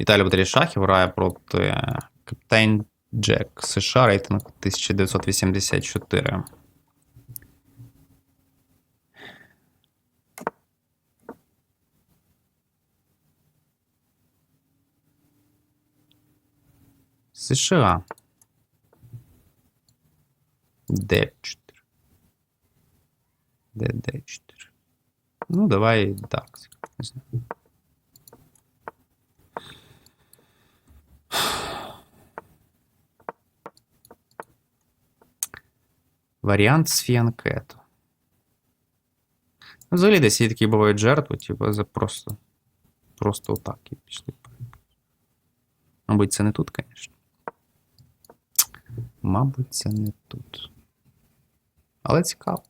Віталій Батарій Шахів грає проти Капітан Джек США рейтинг 1984. США. Д4. ДД4. Ну, давай так. Не знаю. Варіант з фіанкету. Ну, Взагалі десь є такі бувають жертви, типу, за просто. Просто отак і пішли. Мабуть, це не тут, звісно. Мабуть, це не тут. Але цікаво.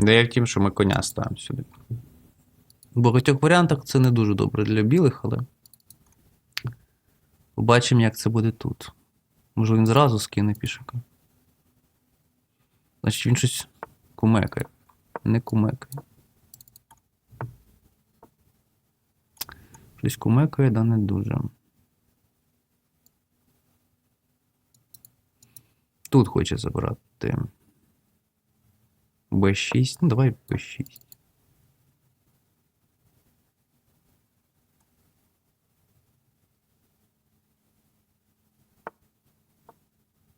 Де в тім, що ми коня ставимо сюди. В багатьох варіантах це не дуже добре для білих, але. Побачимо, як це буде тут. Може він зразу скине пішака. Значить він щось кумекає. Не кумекає. Щось кумекає, да не дуже. Тут хоче забрати. Б6. Ну, давай Б6.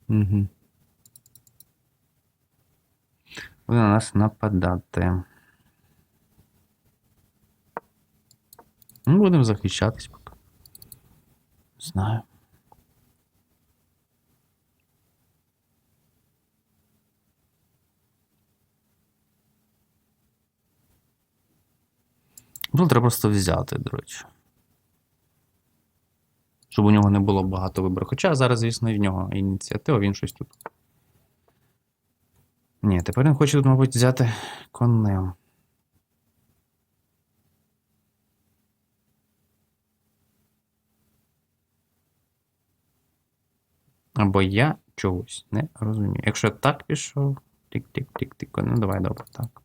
Угу. Буде на нас нападати. Ну, будемо захищатись поки. Знаю. Ну, треба просто взяти, до речі. Щоб у нього не було багато виборів. Хоча зараз, звісно, в нього ініціатива, він щось тут. Ні, тепер він хоче тут, мабуть, взяти конем. Або я чогось не розумію. Якщо так пішов. Тик-тик-тик-тик. Ну, давай, добре, так.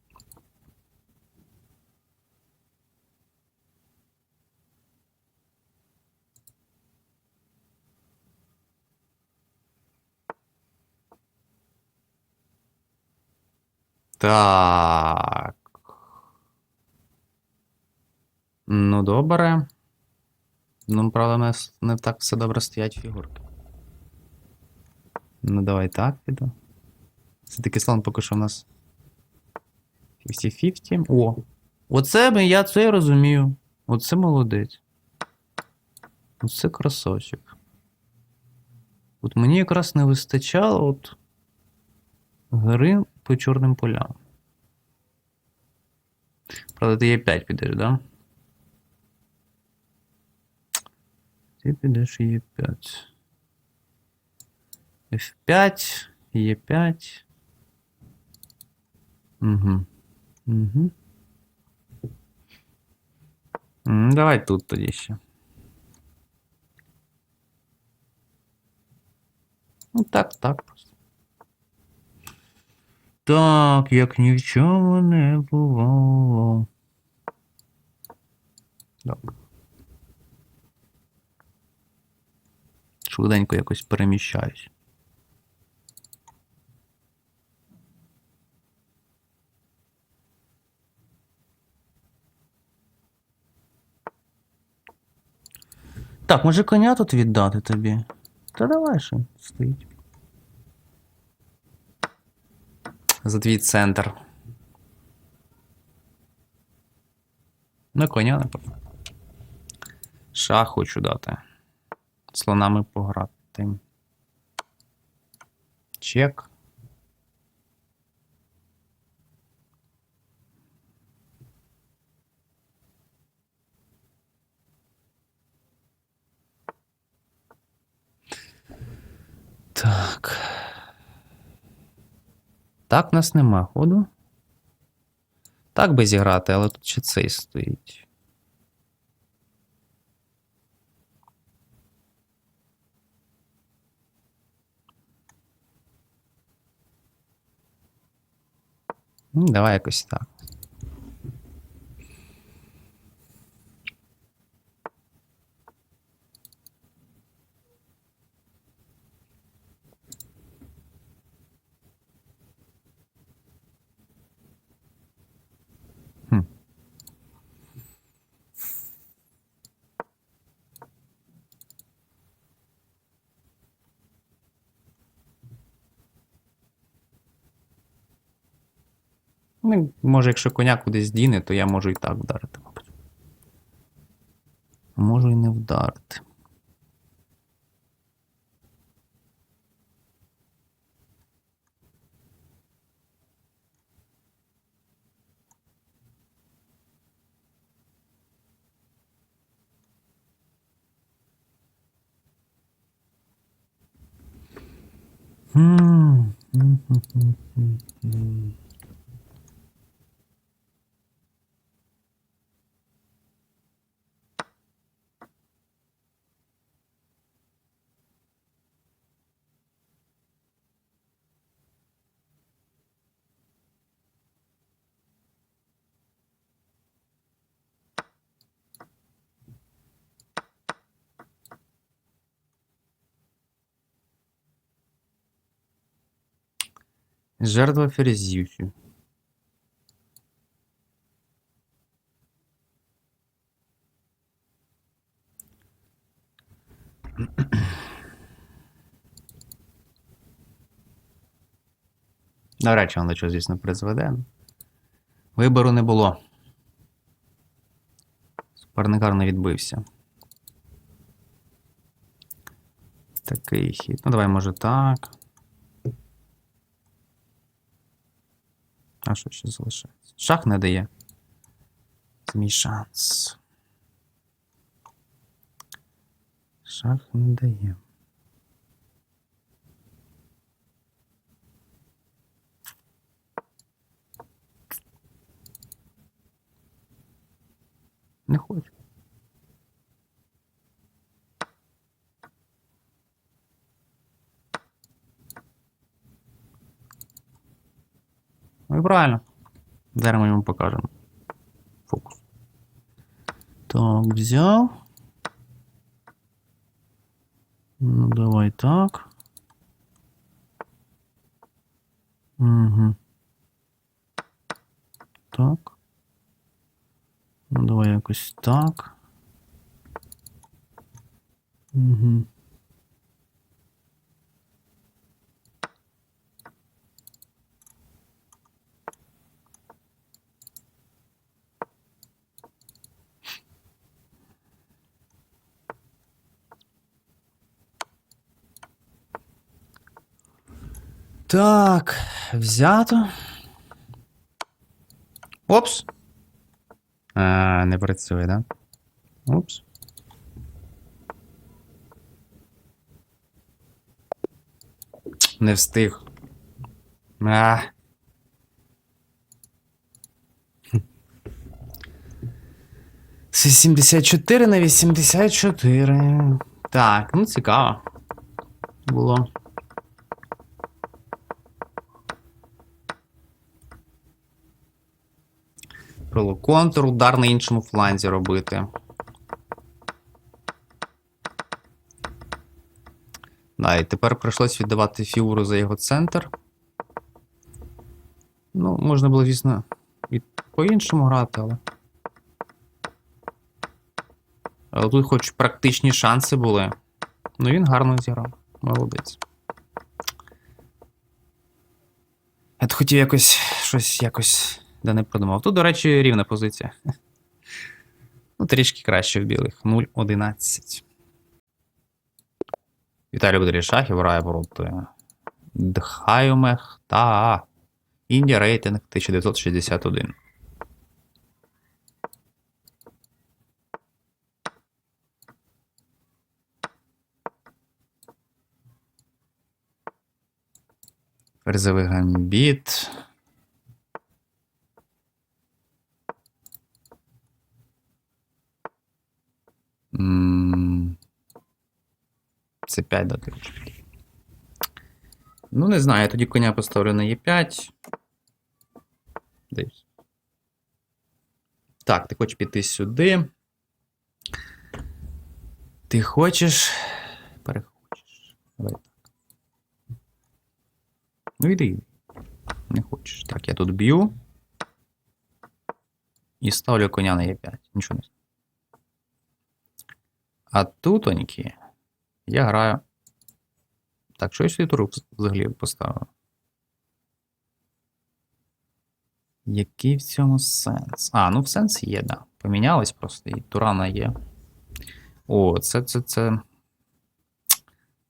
Так. Ну, добре. Ну, правда, не, с- не так все добре стоять фігурки. Ну, давай так піду. Все-таки слон поки що у нас 50-50. О! Оце ми- я це розумію. Оце молодець. Оце красавчик. От мені якраз не вистачало от гри по чорним полям. Правда, ти Е5 підеш, да? Ти підеш Е5. F5, Е5. Угу. Угу. М, Давай тут тоді ще. Ну так, так просто. Так, як ні в чому не бувало. Добре. Швиденько якось переміщаюсь. Так, може коня тут віддати тобі? Та давай що стоїть. За твій центр. Ну, коня, напевно. Шах хочу дати. Слонами пограти. Чек. Так. В нас нема ходу. Так би зіграти, але тут ще цей стоїть. Ну, давай якось так. Ну, може, якщо коня кудись діне, то я можу і так вдарити, мабуть. Можу і не вдарити. М, Жертва ферзівки. Навряд чи воно до чого, звісно, призведе. Вибору не було. Суперник гарно відбився. Такий хід. Ну, давай, може, так. А що ще залишається? Шах не дає. Це мій шанс. Шах не дає. Не хочу. Ну правильно. Зараз ми йому покажемо. Фокус. Так, взяв. Ну, давай так. Угу. Так. Ну, давай якось так. Угу. Так, взято. Опс. А, не працює, да? Опс. Не встиг. А. Це 74 на 84. Так, ну цікаво. Було. Крило контур, удар на іншому фланзі робити. Да, і тепер прийшлось віддавати фігуру за його центр. Ну, можна було, звісно, і по-іншому грати, але. Але тут хоч практичні шанси були. Ну він гарно зіграв. Молодець. Я хотів якось щось якось. Да не продумав. Тут, до речі, рівна позиція. Ну, трішки краще в білих. 0-11. Віталій Будрій Шахів грає проти Дхайомех та Індія рейтинг 1961. Ферзевий гамбіт. Е, Дати. Ну, не знаю, я тоді коня поставлю на Е5. Дивись. Так, ти хочеш піти сюди. Ти хочеш. Перехочеш. Давай так. Ну іди. Не хочеш. Так, я тут б'ю. І ставлю коня на Е5. Нічого не знаю. А тут оньки я граю. Так, що я сюди туру взагалі поставив? Який в цьому сенс? А, ну в сенс є, да. Помінялось просто, і Турана є. О, це, це, це.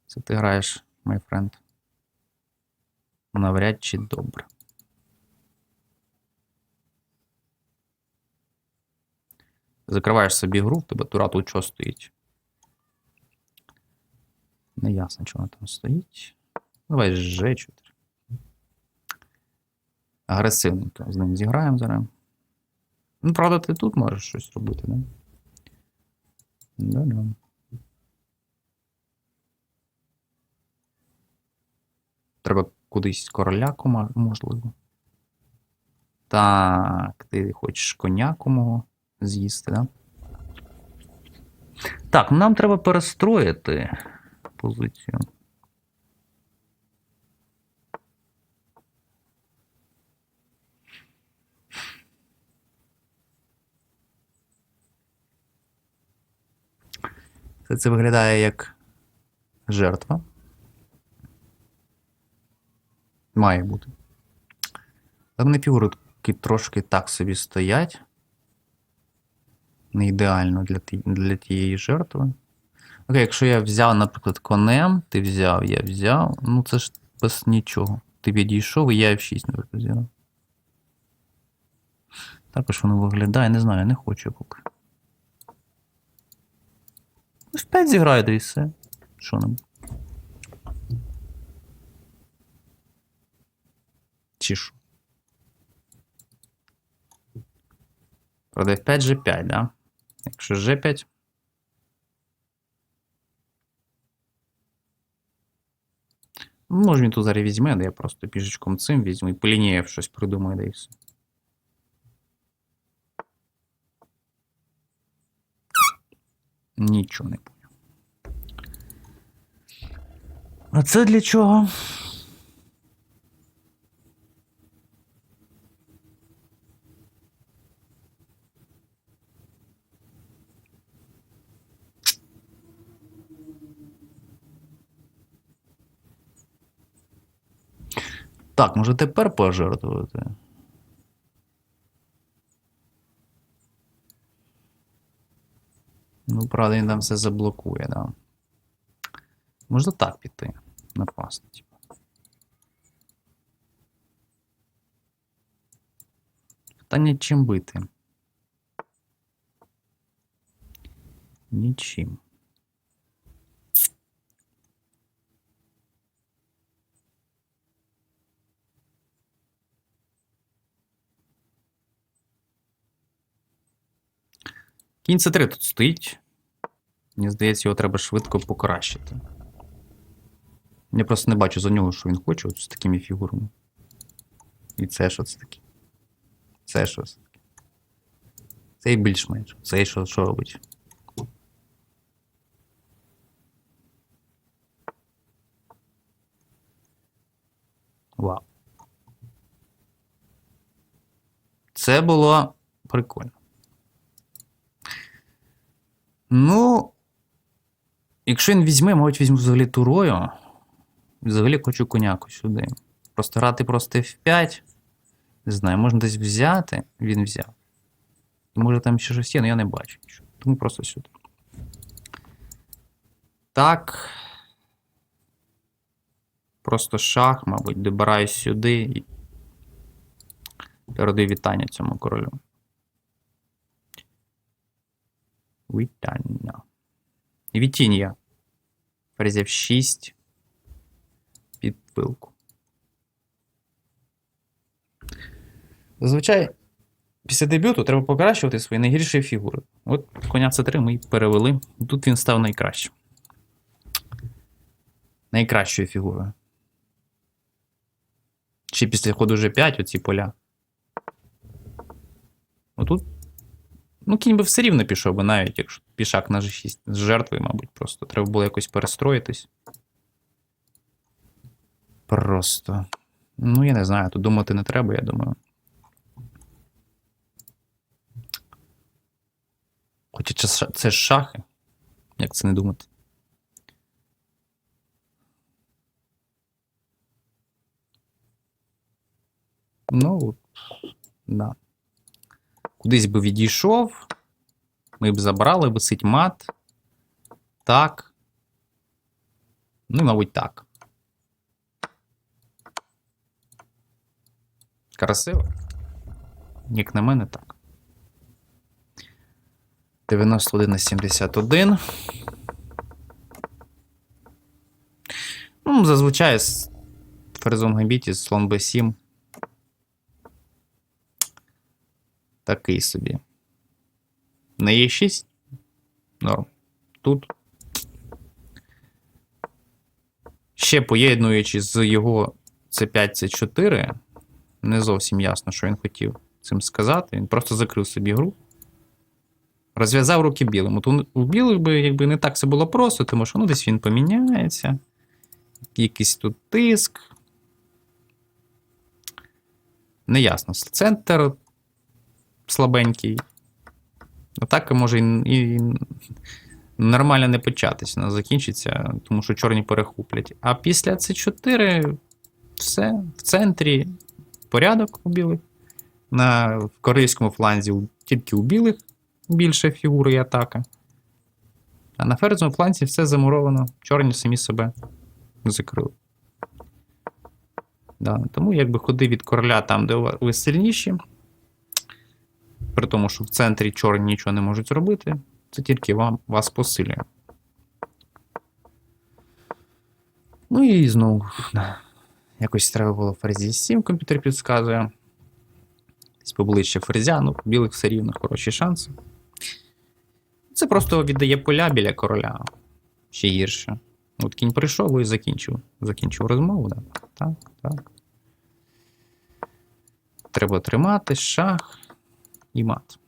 Це ти граєш, май френд. Навряд чи добре. Закриваєш собі гру, в тебе тура тут що стоїть. Не ясно, чого там стоїть. Давай G4. Агресивненько з ним зіграємо зараз. Ну, правда, ти тут можеш щось робити, да? Да-да. Треба кудись короляку, можливо. Так, ти хочеш коняку мого з'їсти, да? Так, ну нам треба перестроїти позицію. Це, це виглядає як жертва. Має бути. Але вони фігурки трошки так собі стоять. Не ідеально для, для тієї жертви. Окей, якщо я взяв, наприклад, конем, ти взяв, я взяв. Ну це ж без нічого. Ти відійшов, і я F6 наприклад, взяв. Також воно виглядає, не знаю, не хочу поки. Ну, в 5 зіграйте і все. Що нам? Чи що? Правда, F5, G5, да? Якщо G5. Ну, ж він тут зараз візьме, де я просто пішечком цим візьму і полінієв щось придумаю, да і все. Нічого не поняв. А це для чого? Так, може тепер пожертвувати? Ну, правда, він там все заблокує, да. Можна так піти. Напасти, типу. Питання чим бити? Нічим. Кінь c 3 тут стоїть. Мені здається, його треба швидко покращити. Я просто не бачу за нього, що він хоче от з такими фігурами. І це що це таке? Це що це таке? Цей більш-менш. Цей що, що робить? Вау. Це було прикольно. Ну, якщо він візьме, мабуть, візьму взагалі турою. Взагалі хочу коняку сюди. Просто грати просто F5. Не знаю, можна десь взяти. Він взяв. Може там ще щось є, але я не бачу нічого. Тому просто сюди. Так. Просто шах, мабуть, добираюсь сюди і передаю вітання цьому королю. Вітання. Вітіння. Ферзь F6. Під пилку. Зазвичай після дебюту треба покращувати свої найгірші фігури. От коня С3 ми й перевели. Тут він став найкращим. Найкращою фігурою. Ще після ходу G5 оці поля. Отут. Ну, кінь би все рівно пішов би, навіть якщо пішак на G6 з жертвою, мабуть, просто. Треба було якось перестроїтись. Просто. Ну, я не знаю, тут думати не треба, я думаю. Хоча це ж шахи. Як це не думати? Ну, да. Кудись би відійшов. Ми б забрали, висить мат. Так. Ну, мабуть, так. Красиво. Як на мене, так. 91 на 71. Ну, зазвичай з ферзом гамбіті, слон b7. Такий собі. На Е6. Норм. Тут. Ще поєднуючи з його C5, C4, не зовсім ясно, що він хотів цим сказати. Він просто закрив собі гру. Розв'язав руки білим. От у білих би якби не так все було просто, тому що ну, десь він поміняється. Якийсь тут тиск. Неясно. Центр слабенький. Атака може і, і нормально не початися, вона закінчиться, тому що чорні перехоплять. А після С4 все в центрі порядок у білих. На корейському фланзі тільки у білих більше фігури і атака. А на ферзовому фланзі все замуровано. Чорні самі себе закрили. Да, тому якби ходи від короля там, де ви сильніші. При тому, що в центрі чорні нічого не можуть зробити, це тільки вам, вас посилює. Ну і знову, якось треба було ферзі 7, комп'ютер підказує. Поближче ферзя, ну, білих все рівно хороші шанси. Це просто віддає поля біля короля. Ще гірше. От кінь прийшов і закінчив. Закінчив розмову, да? так, так. Треба тримати, шах і мат.